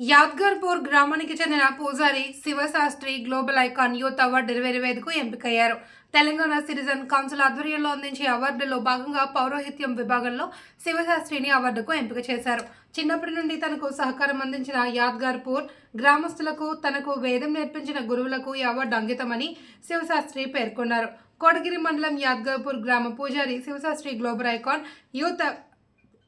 యాద్గర్పూర్ గ్రామానికి చెందిన పూజారి Shivashastri global icon youth award ఇరవై ఇరవై ఐదుకు ఎంపికయ్యారు. తెలంగాణ సిటిజన్ కౌన్సిల్ ఆధ్వర్యంలో అందించే అవార్డులో భాగంగా పౌరోహిత్యం విభాగంలో శివశాస్త్రిని అవార్డుకు ఎంపిక చేశారు. చిన్నప్పటి నుండి తనకు సహకారం అందించిన యాద్గార్పూర్ గ్రామస్తులకు తనకు వేదం నేర్పించిన గురువులకు ఈ అవార్డు అంకితమని శివశాస్త్రి పేర్కొన్నారు. కోటగిరి మండలం యాద్గార్పూర్ గ్రామ పూజారి Shivashastri global icon youth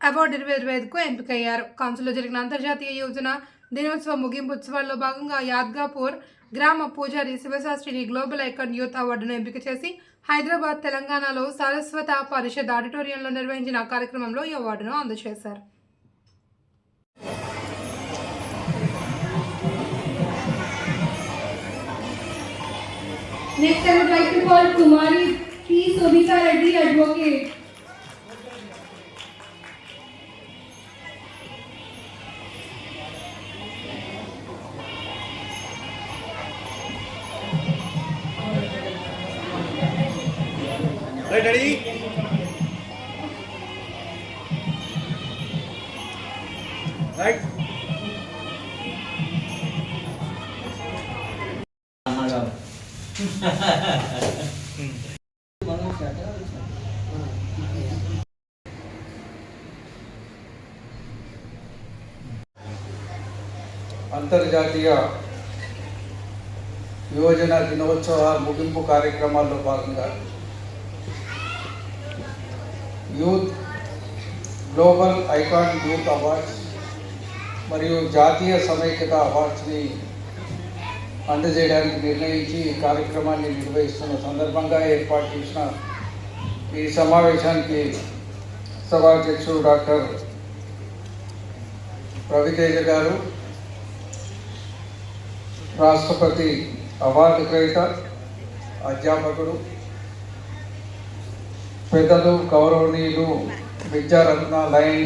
award ఇరవై ఇరవై ఐదుకు ఎంపికయ్యారు. కౌన్సిల్లో జరిగిన అంతర్జాతీయ యోజన దినోత్సవ ముగింపు ఉత్సవాల్లో భాగంగా యాద్గాపూర్ గ్రామ పూజారి శివశాస్త్రిని గ్లోబల్ ఐకాన్ యూత్ అవార్డును ఎంపిక చేసి హైదరాబాద్ తెలంగాణలో సరస్వత పరిషత్ ఆడిటోరియంలో నిర్వహించిన కార్యక్రమంలో ఈ అవార్డును అందజేశారు Next, I would like to call Kumari P. Sobita Reddy, Advocate. Right, ready? Right. అన్నగారు అంతర్జాతీయ యువజన దినోత్సవ ముగింపు కార్యక్రమాల్లో భాగంగా youth global icon youth awards మరియు జాతీయ సమైక్యత అవార్డ్స్ని అందజేయడానికి నిర్ణయించి ఈ కార్యక్రమాన్ని నిర్వహిస్తున్న సందర్భంగా ఏర్పాటు చేసిన ఈ సమావేశానికి సభాధ్యక్షుడు డాక్టర్ రవితేజ గారు రాష్ట్రపతి అవార్డు గ్రహీత అధ్యాపకుడు పెద్దలు గౌరవనీయులు విద్యారత్న లైన్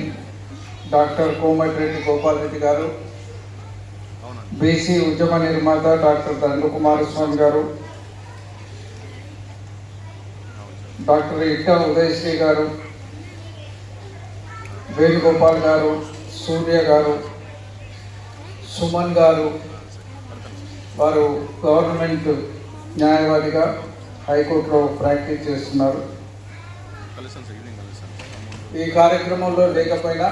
డాక్టర్ కోమటిరెడ్డి గోపాల్ రెడ్డి గారు బీసీ ఉద్యమ నిర్మాత డాక్టర్ దండు కుమారస్వామి గారు డాక్టర్ ఇట్ట ఉదయశ్రీ గారు వేణుగోపాల్ గారు సూర్య గారు సుమన్ గారు వారు గవర్నమెంట్ న్యాయవాదిగా హైకోర్టులో ప్రాక్టీస్ చేస్తున్నారు. ఈ కార్యక్రమంలో లేకపోయినా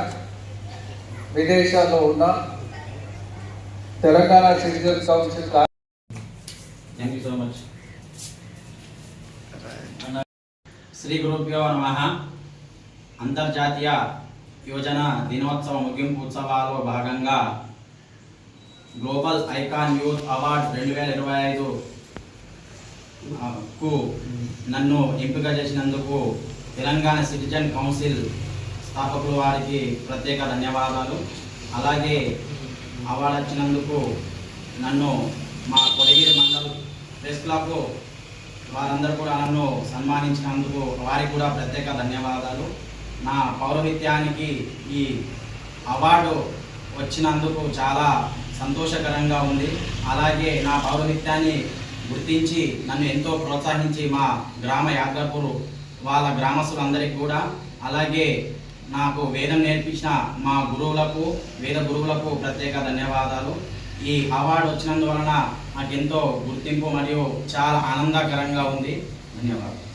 విదేశాల్లో ఉన్న తెలంగాణ సిటిజన్ కౌన్సిల్ కా- థ్యాంక్ యూ సో మచ్ శ్రీ గురుభ్యో నమ. అంతర్జాతీయ యోజన దినోత్సవ ముగింపు ఉత్సవాల్లో భాగంగా గ్లోబల్ ఐకాన్ యూత్ అవార్డ్ రెండు వేల ఇరవై ఐదు కు నన్ను ఎంపిక చేసినందుకు తెలంగాణ సిటిజన్ కౌన్సిల్ స్థాపకుల వారికి ప్రత్యేక ధన్యవాదాలు. అలాగే అవార్డు వచ్చినందుకు నన్ను మా కొడగిరి మండల్ ప్రెస్ క్లబ్ వారందరూ కూడా నన్ను సన్మానించినందుకు వారికి కూడా ప్రత్యేక ధన్యవాదాలు. నా పౌరహిత్యానికి ఈ అవార్డు వచ్చినందుకు చాలా సంతోషకరంగా ఉంది. అలాగే నా పౌరహిత్యాన్ని గుర్తించి నన్ను ఎంతో ప్రోత్సహించి మా గ్రామ యాదగపూర్ వాళ్ళ గ్రామస్తులందరికీ కూడా. అలాగే నాకు వేదం నేర్పించిన మా గురువులకు వేద గురువులకు ప్రత్యేక ధన్యవాదాలు. ఈ అవార్డు వచ్చినందువలన నాకు ఎంతో గుర్తింపు మరియు చాలా ఆనందకరంగా ఉంది. ధన్యవాదాలు.